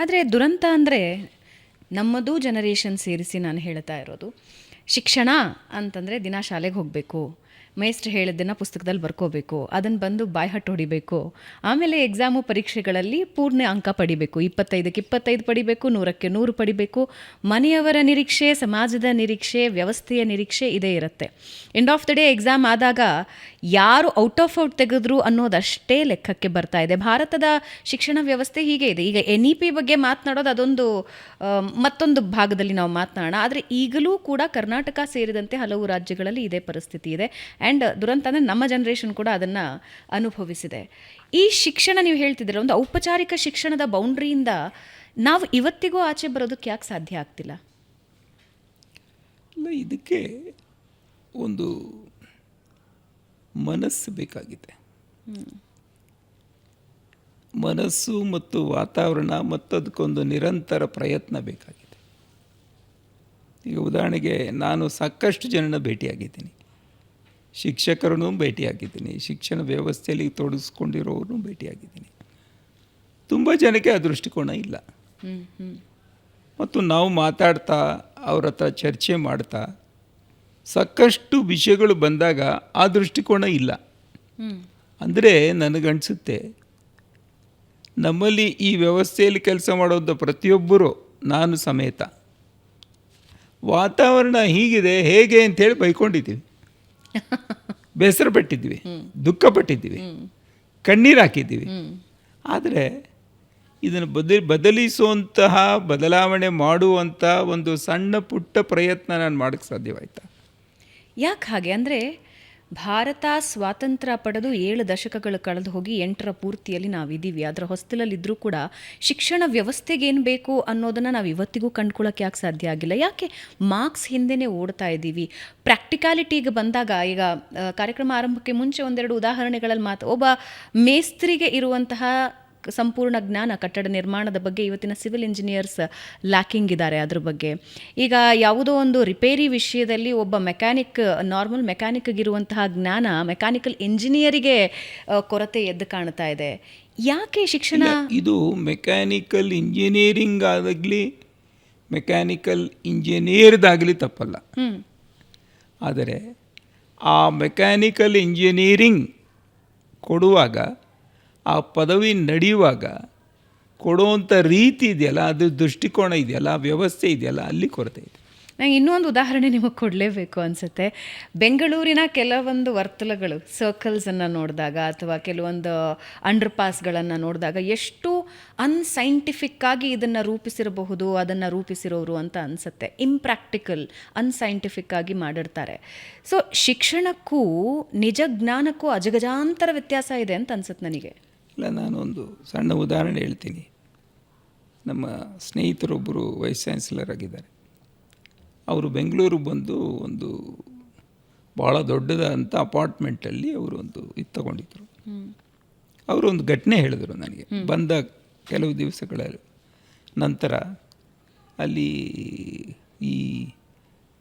ಆದರೆ ದುರಂತ ಅಂದರೆ ನಮ್ಮದು ಜನರೇಷನ್ ಸೇರಿಸಿ ನಾನು ಹೇಳ್ತಾ ಇರೋದು ಶಿಕ್ಷಣ ಅಂತಂದರೆ ದಿನ ಶಾಲೆಗೆ ಹೋಗಬೇಕು. ಮೇಸ್ಟ್ರು ಹೇಳಿದ್ದನ್ನು ಪುಸ್ತಕದಲ್ಲಿ ಬರ್ಕೋಬೇಕು, ಅದನ್ನು ಬಂದು ಬಾಯ್ಹಟ್ಟು ಹೊಡಿಬೇಕು, ಆಮೇಲೆ ಎಕ್ಸಾಮು ಪರೀಕ್ಷೆಗಳಲ್ಲಿ ಪೂರ್ಣ ಅಂಕ ಪಡಿಬೇಕು, ಇಪ್ಪತ್ತೈದಕ್ಕೆ ಇಪ್ಪತ್ತೈದು ಪಡಿಬೇಕು, ನೂರಕ್ಕೆ ನೂರು ಪಡಿಬೇಕು, ಮನೆಯವರ ನಿರೀಕ್ಷೆ, ಸಮಾಜದ ನಿರೀಕ್ಷೆ, ವ್ಯವಸ್ಥೆಯ ನಿರೀಕ್ಷೆ ಇದೇ ಇರುತ್ತೆ. End of the day exam ಆದಾಗ ಯಾರು ಔಟ್ ಆಫ್ ಔಟ್ ತೆಗೆದ್ರು ಅನ್ನೋದಷ್ಟೇ ಲೆಕ್ಕಕ್ಕೆ ಬರ್ತಾ ಇದೆ. ಭಾರತದ ಶಿಕ್ಷಣ ವ್ಯವಸ್ಥೆ ಹೀಗೆ ಇದೆ. ಈಗ ಎನ್ ಇ ಪಿ ಬಗ್ಗೆ ಮಾತನಾಡೋದು ಅದೊಂದು ಮತ್ತೊಂದು ಭಾಗದಲ್ಲಿ ನಾವು ಮಾತನಾಡೋಣ. ಆದರೆ ಈಗಲೂ ಕೂಡ ಕರ್ನಾಟಕ ಸೇರಿದಂತೆ ಹಲವು ರಾಜ್ಯಗಳಲ್ಲಿ ಇದೇ ಪರಿಸ್ಥಿತಿ ಇದೆ. ಆ್ಯಂಡ್ ದುರಂತ ಅಂದರೆ ನಮ್ಮ ಜನ್ರೇಷನ್ ಕೂಡ ಅದನ್ನು ಅನುಭವಿಸಿದೆ. ಈ ಶಿಕ್ಷಣ ನೀವು ಹೇಳ್ತಿದ್ದೀರ, ಒಂದು ಔಪಚಾರಿಕ ಶಿಕ್ಷಣದ ಬೌಂಡ್ರಿಯಿಂದ ನಾವು ಇವತ್ತಿಗೂ ಆಚೆ ಬರೋದಕ್ಕೆ ಯಾಕೆ ಸಾಧ್ಯ ಆಗ್ತಿಲ್ಲ? ಇಲ್ಲ, ಇದಕ್ಕೆ ಒಂದು ಮನಸ್ಸು ಬೇಕಾಗಿದೆ. ಮನಸ್ಸು ಮತ್ತು ವಾತಾವರಣ ಮತ್ತು ಅದಕ್ಕೊಂದು ನಿರಂತರ ಪ್ರಯತ್ನ ಬೇಕಾಗಿದೆ. ಈಗ ಉದಾಹರಣೆಗೆ ನಾನು ಸಾಕಷ್ಟು ಜನನ ಭೇಟಿಯಾಗಿದ್ದೀನಿ. ಶಿಕ್ಷಕರನ್ನು ಭೇಟಿಯಾಗಿದ್ದೀನಿ. ಶಿಕ್ಷಣ ವ್ಯವಸ್ಥೆಯಲ್ಲಿ ತೊಡಗಿಸ್ಕೊಂಡಿರೋರನ್ನು ಭೇಟಿಯಾಗಿದ್ದೀನಿ. ತುಂಬ ಜನಕ್ಕೆ ಆ ದೃಷ್ಟಿಕೋನ ಇಲ್ಲ. ಮತ್ತು ನಾವು ಮಾತಾಡ್ತಾ ಅವ್ರ ಹತ್ರ ಚರ್ಚೆ ಮಾಡ್ತಾ ಸಾಕಷ್ಟು ವಿಷಯಗಳು ಬಂದಾಗ ಆ ದೃಷ್ಟಿಕೋನ ಇಲ್ಲ. ಅಂದರೆ ನನಗನ್ಸುತ್ತೆ ನಮ್ಮಲ್ಲಿ ಈ ವ್ಯವಸ್ಥೆಯಲ್ಲಿ ಕೆಲಸ ಮಾಡೋದು ಪ್ರತಿಯೊಬ್ಬರು ನಾನು ಸಮೇತ. ವಾತಾವರಣ ಹೀಗಿದೆ ಹೇಗೆ ಅಂತೇಳಿ ಬೈಕೊಂಡಿದ್ದೀವಿ. ಬೇಸರ ಪಟ್ಟಿದ್ವಿ ದುಃಖ ಪಟ್ಟಿದ್ವಿ ಕಣ್ಣೀರು ಹಾಕಿದ್ದೀವಿ ಆದರೆ ಇದನ್ನು ಬದಲಿ, ಬದಲಿಸುವಂತಹ, ಬದಲಾವಣೆ ಮಾಡುವಂಥ ಒಂದು ಸಣ್ಣ ಪುಟ್ಟ ಪ್ರಯತ್ನ ನಾನು ಮಾಡೋಕ್ಕೆ ಸಾಧ್ಯವಾಯ್ತಾ? ಯಾಕೆ ಹಾಗೆ? ಅಂದರೆ ಭಾರತ ಸ್ವಾತಂತ್ರ್ಯ ಪಡೆದು ಏಳು ದಶಕಗಳು ಕಳೆದು ಹೋಗಿ ಎಂಟರ ಪೂರ್ತಿಯಲ್ಲಿ ನಾವಿದ್ದೀವಿ ಅದರ ಹೊಸ್ತಿಲಲ್ಲಿದ್ದರೂ ಕೂಡ ಶಿಕ್ಷಣ ವ್ಯವಸ್ಥೆಗೆ ಏನು ಬೇಕು ಅನ್ನೋದನ್ನು ನಾವು ಇವತ್ತಿಗೂ ಕಂಡ್ಕೊಳ್ಳೋಕೆ ಯಾಕೆ ಸಾಧ್ಯ ಆಗಿಲ್ಲ. ಯಾಕೆ? ಮಾರ್ಕ್ಸ್ ಹಿಂದೆನೇ ಓಡ್ತಾ ಇದ್ದೀವಿ. ಪ್ರಾಕ್ಟಿಕಾಲಿಟಿಗೆ ಬಂದಾಗ ಈಗ ಕಾರ್ಯಕ್ರಮ ಆರಂಭಕ್ಕೆ ಮುಂಚೆ ಒಂದೆರಡು ಉದಾಹರಣೆಗಳಲ್ಲಿ ಮಾತು ಒಬ್ಬ ಮೇಸ್ತ್ರಿಗೆ ಇರುವಂತಹ ಸಂಪೂರ್ಣ ಜ್ಞಾನ ಕಟ್ಟಡ ನಿರ್ಮಾಣದ ಬಗ್ಗೆ ಇವತ್ತಿನ ಸಿವಿಲ್ ಇಂಜಿನಿಯರ್ಸ್ ಲ್ಯಾಕಿಂಗ್ ಇದ್ದಾರೆ ಅದ್ರ ಬಗ್ಗೆ. ಈಗ ಯಾವುದೋ ಒಂದು ರಿಪೇರಿ ವಿಷಯದಲ್ಲಿ ಒಬ್ಬ ಮೆಕ್ಯಾನಿಕ್ ನಾರ್ಮಲ್ ಮೆಕ್ಯಾನಿಕ್ಗಿರುವಂತಹ ಜ್ಞಾನ ಮೆಕ್ಯಾನಿಕಲ್ ಇಂಜಿನಿಯರಿಗೆ ಕೊರತೆ ಎದ್ದು ಕಾಣ್ತಾ ಇದೆ. ಯಾಕೆ ಶಿಕ್ಷಣ ಇದು ಮೆಕ್ಯಾನಿಕಲ್ ಇಂಜಿನಿಯರಿಂಗ್ ಆಗಲಿ ಮೆಕ್ಯಾನಿಕಲ್ ಇಂಜಿನಿಯರ್ದಾಗಲಿ ತಪ್ಪಲ್ಲ. ಆದರೆ ಆ ಮೆಕ್ಯಾನಿಕಲ್ ಇಂಜಿನಿಯರಿಂಗ್ ಕೊಡುವಾಗ ಆ ಪದವಿ ನಡೆಯುವಾಗ ಕೊಡುವಂಥ ರೀತಿ ಇದೆಯಲ್ಲ, ಅದು ದೃಷ್ಟಿಕೋನ ಇದೆಯಲ್ಲ, ವ್ಯವಸ್ಥೆ ಇದೆಯಲ್ಲ, ಅಲ್ಲಿ ಕೊರತೆ ಇದೆ. ನಂಗೆ ಇನ್ನೊಂದು ಉದಾಹರಣೆ ನಿಮಗೆ ಕೊಡಲೇಬೇಕು ಅನಿಸುತ್ತೆ. ಬೆಂಗಳೂರಿನ ಕೆಲವೊಂದು ವರ್ತುಲಗಳು ಸರ್ಕಲ್ಸನ್ನು ನೋಡಿದಾಗ ಅಥವಾ ಕೆಲವೊಂದು ಅಂಡರ್ ಪಾಸ್ಗಳನ್ನು ನೋಡಿದಾಗ ಎಷ್ಟು ಅನ್ಸೈಂಟಿಫಿಕ್ಕಾಗಿ ಇದನ್ನು ರೂಪಿಸಿರಬಹುದು, ಅದನ್ನು ರೂಪಿಸಿರೋರು ಅಂತ ಅನಿಸುತ್ತೆ. ಇಂಪ್ರ್ಯಾಕ್ಟಿಕಲ್ ಅನ್ಸೈಂಟಿಫಿಕ್ಕಾಗಿ ಮಾಡಿರ್ತಾರೆ. ಸೊ ಶಿಕ್ಷಣಕ್ಕೂ, ನಿಜ ಜ್ಞಾನಕ್ಕೂ ಅಜಗಜಾಂತರ ವ್ಯತ್ಯಾಸ ಇದೆ ಅಂತ ಅನ್ಸುತ್ತೆ ನನಗೆ. ಇಲ್ಲ ನಾನೊಂದು ಸಣ್ಣ ಉದಾಹರಣೆ ಹೇಳ್ತೀನಿ. ನಮ್ಮ ಸ್ನೇಹಿತರೊಬ್ಬರು ವೈಸ್ ಚಾನ್ಸಲರ್ ಆಗಿದ್ದಾರೆ. ಅವರು ಬೆಂಗಳೂರು ಬಂದು ಒಂದು ಭಾಳ ದೊಡ್ಡದಂಥ ಅಪಾರ್ಟ್ಮೆಂಟಲ್ಲಿ ಅವರು ಒಂದು ಇದು ತಗೊಂಡಿದ್ದರು ಅವರು ಒಂದು ಘಟನೆ ಹೇಳಿದರು ನನಗೆ. ಬಂದ ಕೆಲವು ದಿವಸಗಳ ನಂತರ ಅಲ್ಲಿ ಈ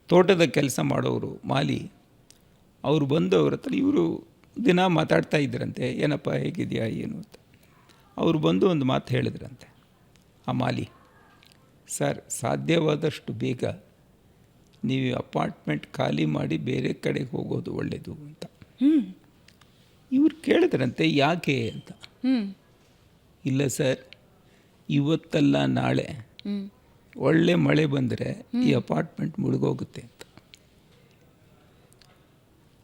ತೋಟದ ಕೆಲಸ ಮಾಡೋರು ಮಾಲಿ ಅವರು ಬಂದು ಅವ್ರ ಹತ್ರ ಇವರು ದಿನ ಮಾತಾಡ್ತಾ ಇದ್ರಂತೆ ಏನಪ್ಪ ಹೇಗಿದೆಯಾ ಏನು ಅಂತ. ಅವರು ಬಂದು ಒಂದು ಮಾತು ಹೇಳಿದ್ರಂತೆ ಆ ಮಾಲಿ ಸರ್ ಸಾಧ್ಯವಾದಷ್ಟು ಬೇಗ ನೀವು ಅಪಾರ್ಟ್ಮೆಂಟ್ ಖಾಲಿ ಮಾಡಿ ಬೇರೆ ಕಡೆಗೆ ಹೋಗೋದು ಒಳ್ಳೆಯದು ಅಂತ. ಇವ್ರು ಕೇಳಿದ್ರಂತೆ ಯಾಕೆ ಅಂತ? ಇಲ್ಲ ಸರ್ ಇವತ್ತಲ್ಲ ನಾಳೆ ಒಳ್ಳೆ ಮಳೆ ಬಂದರೆ ಈ ಅಪಾರ್ಟ್ಮೆಂಟ್ ಮುಳುಗೋಗುತ್ತೆ.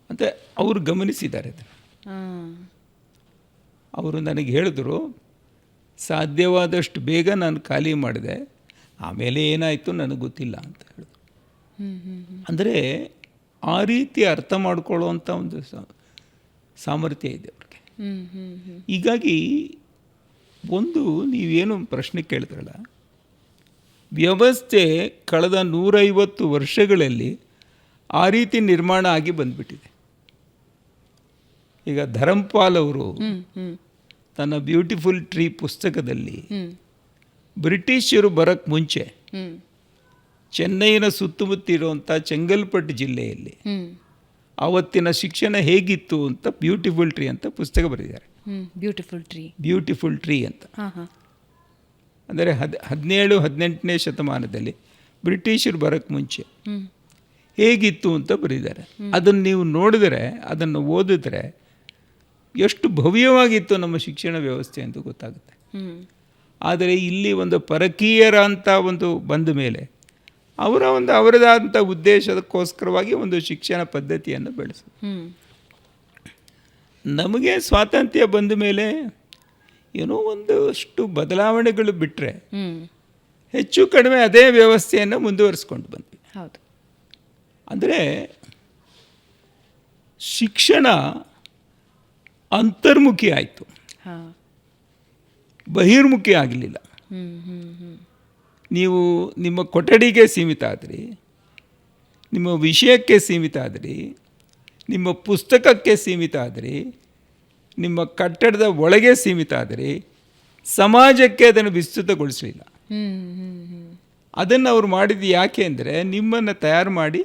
ಅಂತ ಅವರು ಗಮನಿಸಿದ್ದಾರೆ ಅವರು ನನಗೆ ಹೇಳಿದ್ರು ಸಾಧ್ಯವಾದಷ್ಟು ಬೇಗ ನಾನು ಖಾಲಿ ಮಾಡಿದೆ ಆಮೇಲೆ ಏನಾಯಿತು ನನಗೆ ಗೊತ್ತಿಲ್ಲ ಅಂತ ಹೇಳಿದ್ರು. ಅಂದರೆ ಆ ರೀತಿ ಅರ್ಥ ಮಾಡ್ಕೊಳ್ಳೋವಂಥ ಒಂದು ಸಾಮರ್ಥ್ಯ ಇದೆ ಅವ್ರಿಗೆ. ಹೀಗಾಗಿ ಒಂದು ನೀವೇನು ಪ್ರಶ್ನೆ ಕೇಳಿದ್ರಲ್ಲ ವ್ಯವಸ್ಥೆ ಕಳೆದ ನೂರೈವತ್ತು ವರ್ಷಗಳಲ್ಲಿ ಆ ರೀತಿ ನಿರ್ಮಾಣ ಆಗಿ ಬಂದ್ಬಿಟ್ಟಿದೆ. ಈಗ ಧರಂಪಾಲ್ ಅವರು ತನ್ನ ಬ್ಯೂಟಿಫುಲ್ ಟ್ರೀ ಪುಸ್ತಕದಲ್ಲಿ ಬ್ರಿಟಿಷರು ಬರೋಕ್ಕೆ ಮುಂಚೆ ಚೆನ್ನೈನ ಸುತ್ತಮುತ್ತ ಇರುವಂಥ ಚೆಂಗಲ್ಪಟ್ಟು ಜಿಲ್ಲೆಯಲ್ಲಿ ಹ್ಮ್. ಆವತ್ತಿನ ಶಿಕ್ಷಣ ಹೇಗಿತ್ತು ಅಂತ ಬ್ಯೂಟಿಫುಲ್ ಟ್ರೀ ಅಂತ ಪುಸ್ತಕ ಬರೆದಿದ್ದಾರೆ. Beautiful tree. ಬ್ಯೂಟಿಫುಲ್ ಟ್ರೀ ಅಂತ. ಅಂದರೆ ಹದ್ ಹದಿನೇಳು ಹದಿನೆಂಟನೇ ಶತಮಾನದಲ್ಲಿ ಬ್ರಿಟಿಷರು ಬರೋಕ್ಕೆ ಮುಂಚೆ ಹೇಗಿತ್ತು ಅಂತ ಬರೆದಿದ್ದಾರೆ. ಅದನ್ನು ನೀವು ನೋಡಿದರೆ ಅದನ್ನು ಓದಿದ್ರೆ ಎಷ್ಟು ಭವ್ಯವಾಗಿತ್ತು ನಮ್ಮ ಶಿಕ್ಷಣ ವ್ಯವಸ್ಥೆ ಅಂತ ಗೊತ್ತಾಗುತ್ತೆ. ಆದರೆ ಇಲ್ಲಿ ಒಂದು ಪರಕೀಯರ ಅಂತ ಒಂದು ಬಂದ ಮೇಲೆ ಅವರ ಒಂದು ಅವರದಾದಂಥ ಉದ್ದೇಶಕ್ಕೋಸ್ಕರವಾಗಿ ಒಂದು ಶಿಕ್ಷಣ ಪದ್ಧತಿಯನ್ನು ಬೆಳೆಸು ನಮಗೆ ಸ್ವಾತಂತ್ರ್ಯ ಬಂದ ಮೇಲೆ ಏನೋ ಒಂದಷ್ಟು ಬದಲಾವಣೆಗಳು ಬಿಟ್ಟರೆ ಹೆಚ್ಚು ಕಡಿಮೆ ಅದೇ ವ್ಯವಸ್ಥೆಯನ್ನು ಮುಂದುವರಿಸ್ಕೊಂಡು ಬಂದ್ವಿ. ಹೌದು. ಅಂದರೆ ಶಿಕ್ಷಣ ಅಂತರ್ಮುಖಿ ಆಯಿತು. ಹಾಂ. ಬಹಿರ್ಮುಖಿ ಆಗಲಿಲ್ಲ. ನೀವು ನಿಮ್ಮ ಕೊಠಡಿಗೆ ಸೀಮಿತ ಆದ್ರಿ ನಿಮ್ಮ ವಿಷಯಕ್ಕೆ ಸೀಮಿತ ಆದ್ರಿ ನಿಮ್ಮ ಪುಸ್ತಕಕ್ಕೆ ಸೀಮಿತ ಆದ್ರಿ ನಿಮ್ಮ ಕಟ್ಟಡದ ಒಳಗೆ ಸೀಮಿತ ಆದರೆ ಸಮಾಜಕ್ಕೆ ಅದನ್ನು ವಿಸ್ತೃತಗೊಳಿಸಲಿಲ್ಲ. ಅದನ್ನು ಅವ್ರು ಮಾಡಿದ್ದು ಯಾಕೆ ಅಂದರೆ ನಿಮ್ಮನ್ನು ತಯಾರು ಮಾಡಿ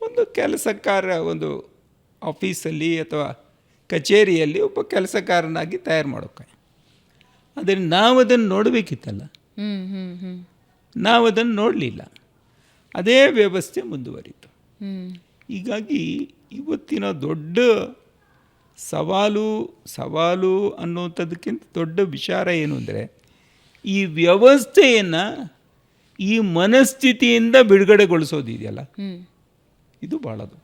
ಒಂದು ಕೆಲಸಕ್ಕಾರ ಒಂದು ಆಫೀಸಲ್ಲಿ ಅಥವಾ ಕಚೇರಿಯಲ್ಲಿ ಒಬ್ಬ ಕೆಲಸಕಾರನಾಗಿ ತಯಾರು ಮಾಡೋಕೆ ಆದರೆ ನಾವು ಅದನ್ನು ನೋಡಬೇಕಿತ್ತಲ್ಲ? ನಾವು ಅದನ್ನು ನೋಡಲಿಲ್ಲ. ಅದೇ ವ್ಯವಸ್ಥೆ ಮುಂದುವರಿತು. ಹೀಗಾಗಿ ಇವತ್ತಿನ ದೊಡ್ಡ ಸವಾಲು ಸವಾಲು ಅನ್ನುವಂಥದ್ದಕ್ಕಿಂತ ದೊಡ್ಡ ವಿಚಾರ ಏನು ಅಂದರೆ ಈ ವ್ಯವಸ್ಥೆಯನ್ನು ಈ ಮನಸ್ಥಿತಿಯಿಂದ ಬಿಡುಗಡೆಗೊಳಿಸೋದಿದೆಯಲ್ಲ? ಇದು ಭಾಳದು.